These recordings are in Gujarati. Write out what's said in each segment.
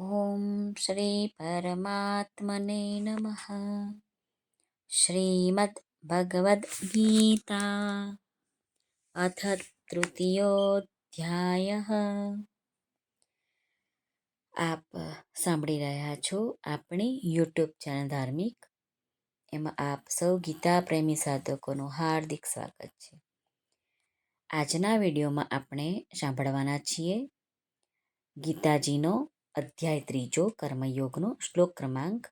ઓમ શ્રી પરમાત્મને નમઃ શ્રીમદ ભગવદ્ ગીતા અથ તૃતીયોધ્યાય આપ સાંભળી રહ્યા છો આપણી યુટ્યુબ ચેનલ ધાર્મિક. એમાં આપ સૌ ગીતા પ્રેમી સાધકોનું હાર્દિક સ્વાગત છે. આજના વિડીયોમાં આપણે સાંભળવાના છીએ ગીતાજીનો અધ્યાય ત્રીજો, કર્મયોગનો શ્લોક ક્રમાંક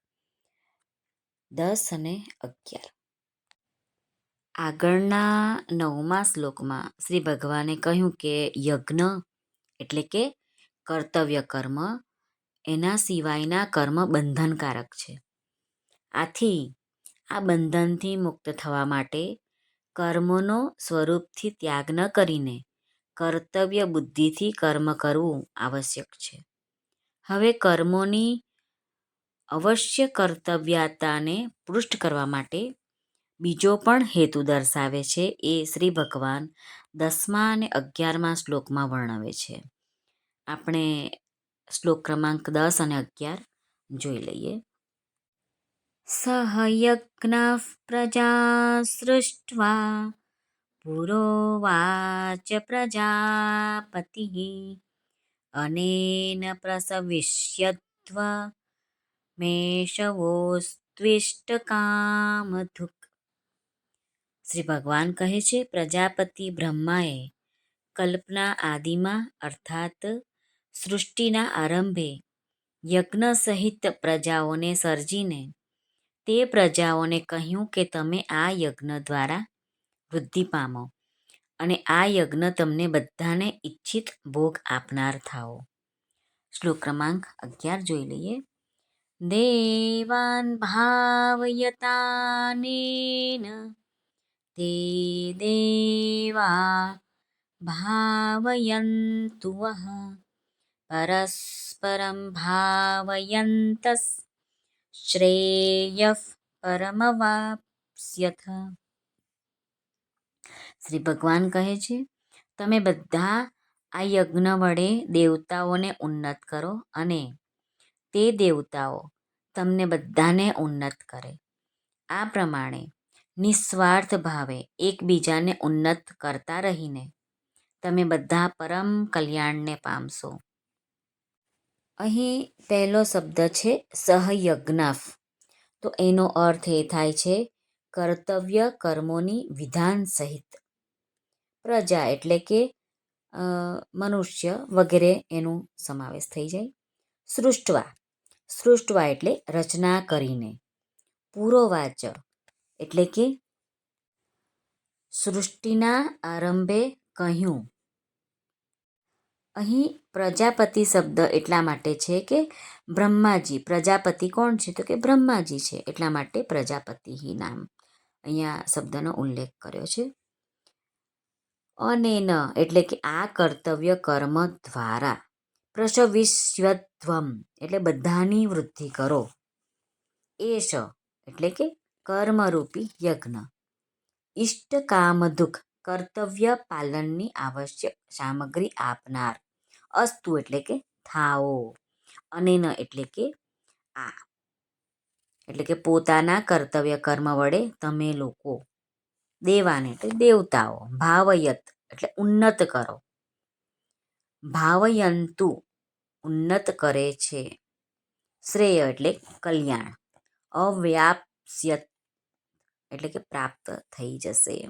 દસ અને અગિયાર. આગળના નવમા શ્લોકમાં શ્રી ભગવાને કહ્યું કે યજ્ઞ એટલે કે કર્તવ્ય કર્મ, એના સિવાયના કર્મ બંધનકારક છે. આથી આ બંધનથી મુક્ત થવા માટે કર્મનો સ્વરૂપથી ત્યાગ ન કરીને કર્તવ્ય બુદ્ધિથી કર્મ કરવું આવશ્યક છે. હવે કર્મોની અવશ્ય કર્તવ્યતાને પૃષ્ઠ કરવા માટે બીજો પણ હેતુ દર્શાવે છે. એ શ્રી ભગવાન દસમા અને અગિયારમા શ્લોકમાં વર્ણવે છે. આપણે શ્લોક ક્રમાંક દસ અને અગિયાર જોઈ લઈએ. સહયજ્ઞ પ્રજા સૃષ્ટવા પુરોવાચ પ્રજાપતિ અનેન પ્રસવિષ્યત્વા મેષવોસ્ત્વિષ્ટકામધુક શ્રી ભગવાન કહે છે પ્રજાપતિ બ્રહ્માએ કલ્પના આદિમાં અર્થાત સૃષ્ટિના આરંભે યજ્ઞ સહિત પ્રજાઓને સર્જીને તે પ્રજાઓને કહ્યું કે તમે આ યજ્ઞ દ્વારા વૃદ્ધિ પામો અને આ યજ્ઞ તમને બધાને ઈચ્છિત ભોગ આપનાર થાઓ. શ્લોક ક્રમાંક અગિયાર જોઈ લઈએ. દેવાન ભાવયતાનેન, તે દેવા ભાવયંતુ પરસ્પરમ ભાવયંતસ શ્રેય પરમવાપ્સ્યથ. શ્રી ભગવાન કહે છે, તમે બધા આ યજ્ઞ વડે દેવતાઓને ઉન્નત કરો અને તે દેવતાઓ તમને બધાને ઉન્નત કરે. આ પ્રમાણે નિસ્વાર્થ ભાવે એકબીજાને ઉન્નત કરતા રહીને તમે બધા પરમ કલ્યાણને પામશો. અહીં પહેલો શબ્દ છે સહયજ્ઞાફ. તો એનો અર્થ એ થાય છે, કર્તવ્ય કર્મોની વિધાન સહિત. પ્રજા એટલે કે મનુષ્ય વગેરે એનો સમાવેશ થઈ જાય. સૃષ્ટવા. સૃષ્ટવા એટલે રચના કરીને. પૂરોવાચ એટલે કે, સૃષ્ટિના આરંભે કહ્યું. અહીં પ્રજાપતિ શબ્દ એટલા માટે છે કે, બ્રહ્માજી. પ્રજાપતિ કોણ છે? તો કે બ્રહ્માજી છે. એટલા માટે પ્રજાપતિ નામ. અહીંયા શબ્દનો ઉલ્લેખ કર્યો છે. અને ન, એટલે કે આ કર્તવ્ય કર્મ દ્વારા. પ્રસવિશ્વત્વમ એટલે બધાની વૃદ્ધિ કરો. એશ એટલે કે કર્મરૂપી યજ્ઞ. ઇષ્ટ કામ દુઃખ કર્તવ્ય પાલનની આવશ્યક સામગ્રી આપનાર. અસ્તુ, એટલે કે થાઓ. અને ન, એટલે કે આ. એટલે કે પોતાના કર્તવ્ય કર્મ વડે તમે લોકો દેવાને એટલે દેવતાઓ, ભાવયત એટલે ઉન્નત કરો. ભાવયંતુ ઉન્નત કરે છે. શ્રેય એટલે કલ્યાણ. અવ્યાપ્સ્યત એટલે કે પ્રાપ્ત થઈ જશે.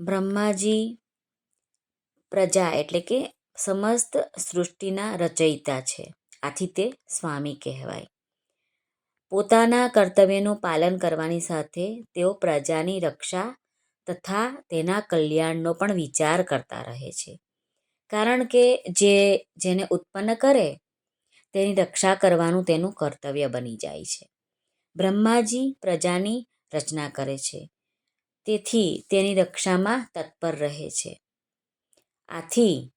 બ્રહ્માજી પ્રજા એટલે કે સમસ્ત સૃષ્ટિના રચયિતા છે. આથી તે સ્વામી કહેવાય. પોતાના કર્તવ્યનું પાલન કરવાની સાથે તેઓ પ્રજાની રક્ષા તથા તેના કલ્યાણનો પણ વિચાર કરતા રહે છે. કારણ કે જે જેને ઉત્પન્ન કરે, તેની રક્ષા કરવાનું તેનું કર્તવ્ય બની જાય છે. બ્રહ્માજી પ્રજાની રચના કરે છે. તેથી તેની રક્ષામાં તત્પર રહે છે. આથી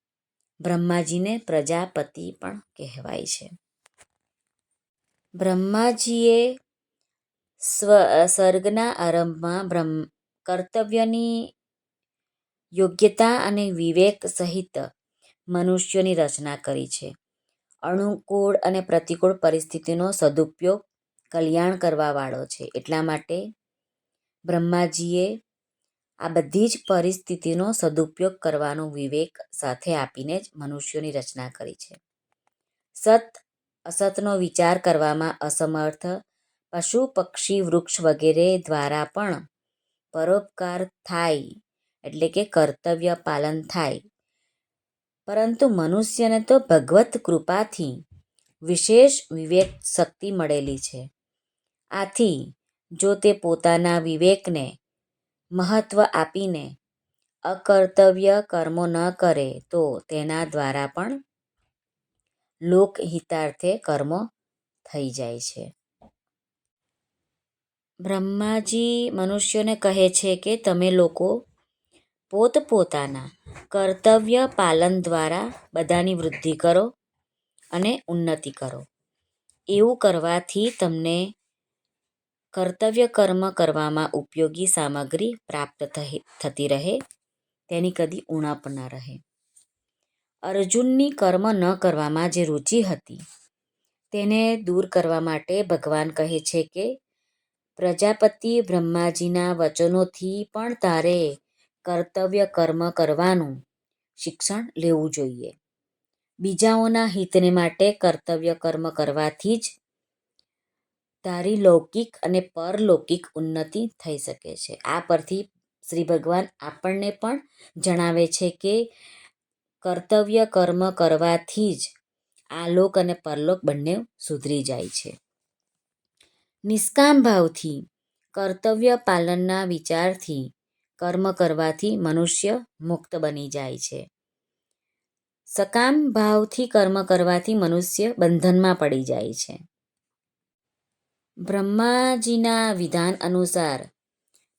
બ્રહ્માજીને પ્રજાપતિ પણ કહેવાય છે. બ્રહ્માજીએ સ્વ સર્ગના આરંભમાં બ્રહ્મ, કર્તવ્યની યોગ્યતા અને વિવેક સહિત મનુષ્યોની રચના કરી છે. અનુકૂળ અને પ્રતિકૂળ પરિસ્થિતિનો સદુપયોગ કલ્યાણ કરવાવાળો છે. એટલા માટે બ્રહ્માજીએ આ બધી જ પરિસ્થિતિનો સદુપયોગ કરવાનો વિવેક સાથે આપીને જ મનુષ્યોની રચના કરી છે. સત અસતનો વિચાર કરવામાં અસમર્થ. પશુ પક્ષી વૃક્ષ વગેરે દ્વારા પણ પરોપકાર થાય એટલે કે કર્તવ્ય પાલન થાય. પરંતુ મનુષ્યને તો ભગવત કૃપાથી વિશેષ વિવેક શક્તિ મળેલી છે. આથી જો તે પોતાના વિવેકને મહત્વ આપીને અકર્તવ્ય કર્મો ન કરે તો તેના દ્વારા પણ લોકહિતાર્થે કર્મો થઈ જાય છે. બ્રહ્માજી મનુષ્યોને કહે છે કે તમે લોકો પોતપોતાના કર્તવ્ય પાલન દ્વારા બધાની વૃદ્ધિ કરો અને ઉન્નતિ કરો. એવું કરવાથી તમને કર્તવ્ય કર્મ કરવામાં ઉપયોગી સામગ્રી પ્રાપ્ત થતી રહે. તેની કદી ઉણપ ન રહે. અર્જુનની કર્મ ન કરવામાં જે રુચિ હતી, તેને દૂર કરવા માટે ભગવાન કહે છે કે, પ્રજાપતિ બ્રહ્માજીના વચનોથી પણ તારે કર્તવ્ય કર્મ કરવાનું શિક્ષણ લેવું જોઈએ. બીજાઓના હિતને માટે કર્તવ્ય કર્મ કરવાથી જ તારી લૌકિક અને પરલૌકિક ઉન્નતિ થઈ શકે છે. આ પરથી શ્રી ભગવાન આપણને પણ જણાવે છે કે કર્તવ્ય કર્મ કરવાથી જ આલોક અને પરલોક બંને સુધરી જાય છે. નિષ્કામ ભાવથી, કર્તવ્ય પાલનના વિચારથી, કર્મ કરવાથી મનુષ્ય મુક્ત બની જાય છે. સકામ ભાવથી કર્મ કરવાથી મનુષ્ય બંધનમાં પડી જાય છે. બ્રહ્માજીના વિધાન અનુસાર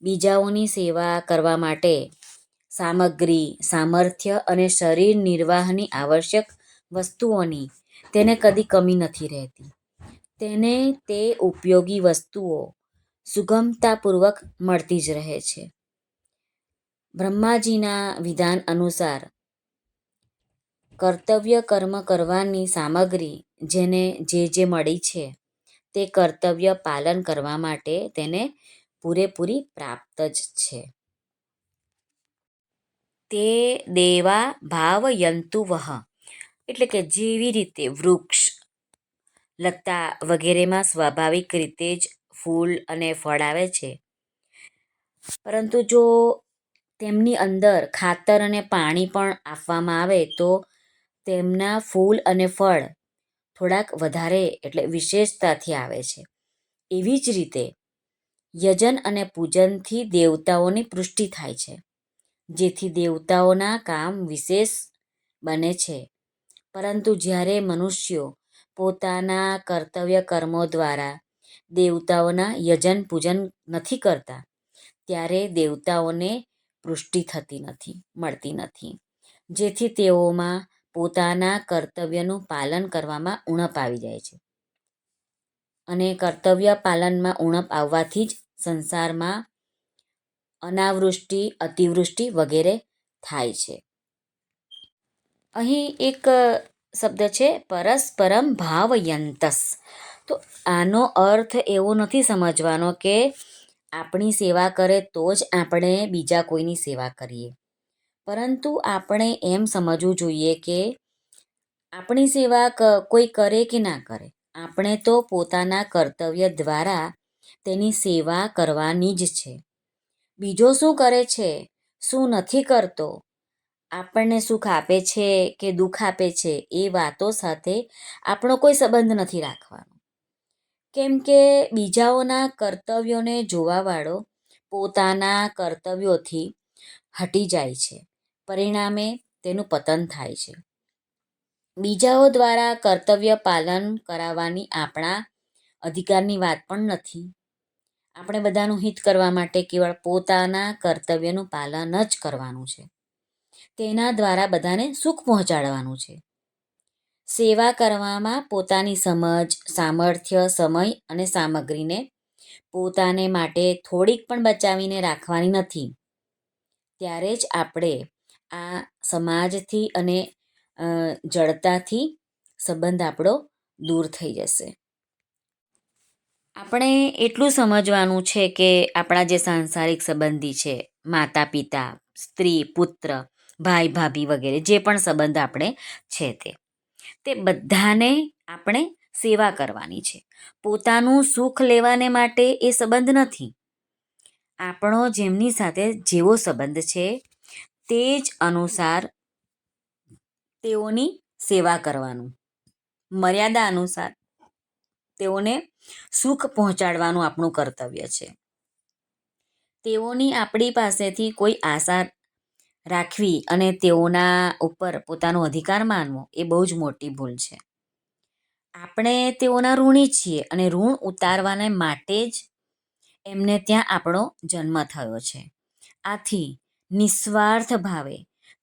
બીજાઓની સેવા કરવા માટે સામગ્રી, સામર્થ્ય અને શરીર નિર્વાહની આવશ્યક વસ્તુઓની તેને કદી કમી નથી રહેતી. તેને તે ઉપયોગી વસ્તુઓ સુગમતાપૂર્વક મળતી જ રહે છે. બ્રહ્માજીના વિધાન અનુસાર, કર્તવ્ય કર્મ કરવાની સામગ્રી જેને જે જે મળી છે તે કર્તવ્ય પાલન કરવા માટે તેને પૂરેપૂરી પ્રાપ્ત જ છે. તે દેવા ભાવયંતુવઃ એટલે કે જેવી રીતે વૃક્ષ લતા વગેરેમાં સ્વાભાવિક રીતે જ ફૂલ અને ફળ આવે છે. પરંતુ જો તેમની અંદર ખાતર અને પાણી પણ આપવામાં આવે તો તેમના ફૂલ અને ફળ થોડાક વધારે એટલે વિશેષતાથી આવે છે. એવી જ રીતે યજન અને પૂજનથી દેવતાઓની પુષ્ટિ થાય છે. જેથી દેવતાઓના કામ વિશેષ બને છે. પરંતુ જ્યારે મનુષ્યો પોતાના કર્તવ્ય કર્મો દ્વારા દેવતાઓના યજન પૂજન નથી કરતા, ત્યારે દેવતાઓને પુષ્ટિ થતી નથી, મળતી નથી. જેથી તેઓમાં પોતાના કર્તવ્યનું પાલન કરવામાં ઉણપ આવી જાય છે. અને કર્તવ્ય પાલનમાં ઉણપ આવવાથી જ સંસારમાં અનાવૃષ્ટિ, અતિવૃષ્ટિ વગેરે થાય છે. અહીં એક શબ્દ છે, પરસ્પરમ ભાવયંતસ. તો આનો અર્થ એવો નથી સમજવાનો કે આપણી સેવા કરે તો જ આપણે બીજા કોઈની સેવા કરીએ. પરંતુ આપણે એમ સમજવું જોઈએ કે આપણી સેવા કોઈ કરે કે ના કરે. આપણે તો પોતાના કર્તવ્ય દ્વારા તેની સેવા કરવાની જ છે. બીજો શું કરે છે? શું નથી કરતો? આપણને સુખ આપે છે કે દુઃખ આપે છે એ વાતો સાથે આપણો કોઈ સંબંધ નથી રાખવાનો. કેમ કે બીજાઓના કર્તવ્યોને જોવાવાળો પોતાના કર્તવ્યોથી હટી જાય છે. પરિણામે તેનું પતન થાય છે. બીજાઓ દ્વારા કર્તવ્ય પાલન કરાવવાની આપણા અધિકારની વાત પણ નથી. આપણે બધાનું હિત કરવા માટે કેવળ પોતાના કર્તવ્યનું પાલન જ કરવાનું છે. તેના દ્વારા બધાને સુખ પહોંચાડવાનું છે. સેવા કરવામાં પોતાની સમજ, સામર્થ્ય, સમય અને સામગ્રીને પોતાને માટે થોડીક પણ બચાવીને રાખવાની નથી. ત્યારે જ આપણે આ સમાજથી અને જડતાથી સંબંધ આપણો દૂર થઈ જશે. આપણે એટલું સમજવાનું છે કે આપણા જે સાંસારિક સંબંધી છે માતા પિતા સ્ત્રી, પુત્ર, ભાઈ, ભાભી વગેરે જે પણ સંબંધ આપણે છે તે તે બધાને આપણે સેવા કરવાની છે. પોતાનું સુખ લેવાને માટે એ સંબંધ નથી. આપણો જેમની સાથે જેવો સંબંધ છે, તે જ અનુસાર તેઓની સેવા કરવાનું. મર્યાદા અનુસાર તેઓને સુખ પહોંચાડવાનું આપણું કર્તવ્ય છે. તેઓની આપણી પાસેથી કોઈ આશા રાખવી અને તેઓના ઉપર પોતાનો અધિકાર માનવો એ બહુ જ મોટી ભૂલ છે. આપણે તેઓના ઋણી છીએ અને ઋણ ઉતારવાને માટે જ એમને ત્યાં આપણો જન્મ થયો છે. આથી નિસ્વાર્થ ભાવે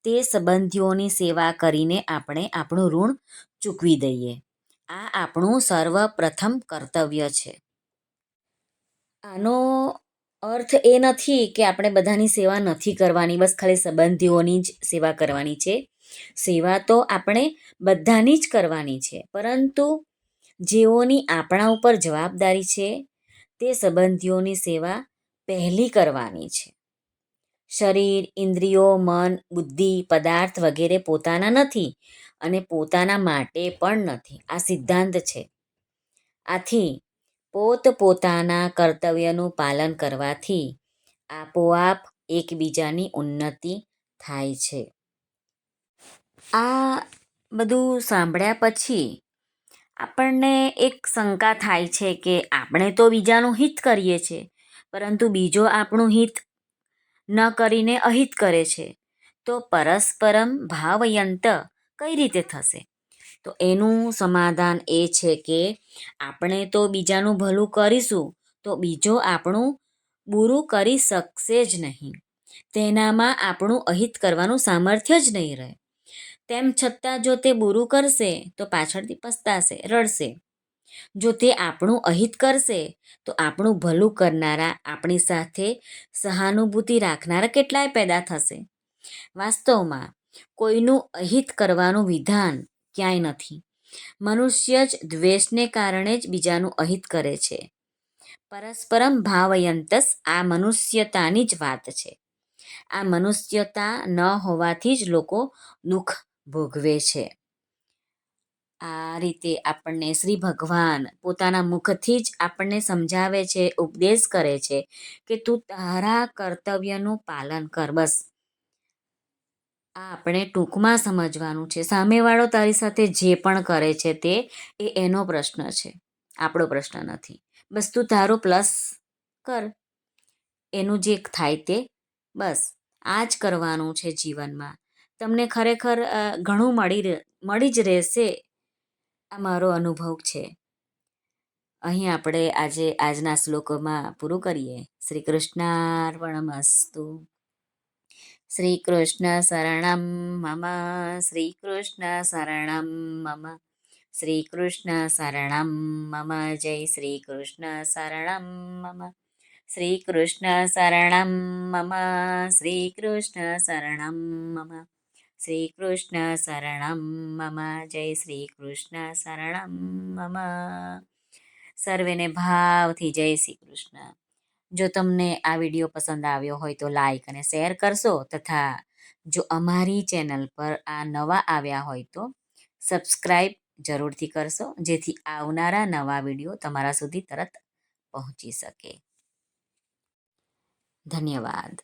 તે સંબંધીઓની સેવા કરીને આપણે આપણું ઋણ ચૂકવી દઈએ. આ આપણું સર્વપ્રથમ કર્તવ્ય છે. આનો અર્થ એ નથી કે આપણે બધાની સેવા નથી કરવાની, બસ ખાલી સંબંધીઓની જ સેવા કરવાની છે. સેવા તો આપણે બધાની જ કરવાની છે, પરંતુ જેઓની આપણા ઉપર જવાબદારી છે, તે સંબંધીઓની સેવા પહેલી કરવાની છે. શરીર, ઇન્દ્રિયો, મન, બુદ્ધિ, પદાર્થ વગેરે પોતાના નથી અને પોતાના માટે પણ નથી. આ સિદ્ધાંત છે. આથી પોત પોતાના કર્તવ્યનું પાલન કરવાથી આપોઆપ એકબીજાની ઉન્નતિ થાય છે. આ બધું સાંભળ્યા પછી આપણને એક શંકા થાય છે કે આપણે તો બીજાનું હિત કરીએ છીએ પરંતુ બીજો આપણું હિત ન કરીને અહિત કરે છે. તો પરસ્પરમ ભાવયંત કઈ રીતે થશે? તો એનું સમાધાન એ છે કે આપણે તો બીજાનું ભલું કરીશું, તો બીજો આપણું બુરું કરી શકશે જ નહીં. તેનામાં આપણું અહિત કરવાનું સામર્થ્ય જ નહીં રહે. તેમ છતાં જો તે બુરું કરશે, તો પાછળથી પસ્તાશે, રડશે. જો તે આપણું અહિત કરશે, તો આપણું ભલું કરનારા આપણી સાથે સહાનુભૂતિ રાખનારા કેટલાય પેદા થશે. વાસ્તવમાં કોઈનું અહિત કરવાનું વિધાન ક્યાંય નથી. મનુષ્ય જ દ્વેષને કારણે જ બીજાનું અહિત કરે છે. પરસ્પરમ ભાવયંતસ આ મનુષ્યતાની જ વાત છે. આ મનુષ્યતા ન હોવાથી જ લોકો દુઃખ ભોગવે છે. આ રીતે આપણને શ્રી ભગવાન પોતાના મુખથી જ આપણને સમજાવે છે, ઉપદેશ કરે છે કે તું તારા કર્તવ્યનું પાલન કર બસ. આ આપણે ટૂંકમાં સમજવાનું છે. સામેવાળો તારી સાથે જે પણ કરે છે તે એ એનો પ્રશ્ન છે. આપણો પ્રશ્ન નથી. બસ તું તારો પ્લસ કર. એનું જે થાય તે બસ. આ જ કરવાનું છે જીવનમાં. તમને ખરેખર ઘણું મળી મળી જ રહેશે. આ મારો અનુભવ છે. અહીં આપણે આજે આજના શ્લોકોમાં પૂરું કરીએ. શ્રી કૃષ્ણાર્પણમસ્તુ શ્રી કૃષ્ણ શરણમ મમ, શ્રીકૃષ્ણ શરણમ મમ, શ્રીકૃષ્ણ શરણમ મમ, જય શ્રીકૃષ્ણ શરણમ મમ, શ્રીકૃષ્ણ શરણમ મમ, શ્રીકૃષ્ણ શરણમ મમ, શ્રીકૃષ્ણ શરણમ મમ, જય શ્રીકૃષ્ણ શરણમ મમ. સર્વેને ભાવથી જય શ્રી કૃષ્ણ જો તમને આ વીડિયો પસંદ આવ્યો હોય તો લાઈક અને શેર કરશો તથા જો અમારી ચેનલ પર આ નવા આવ્યા હોય તો સબસ્ક્રાઈબ જરૂરથી કરશો જેથી આવનારા નવા વીડિયો તમારા સુધી તરત પહોંચી શકે. ધન્યવાદ.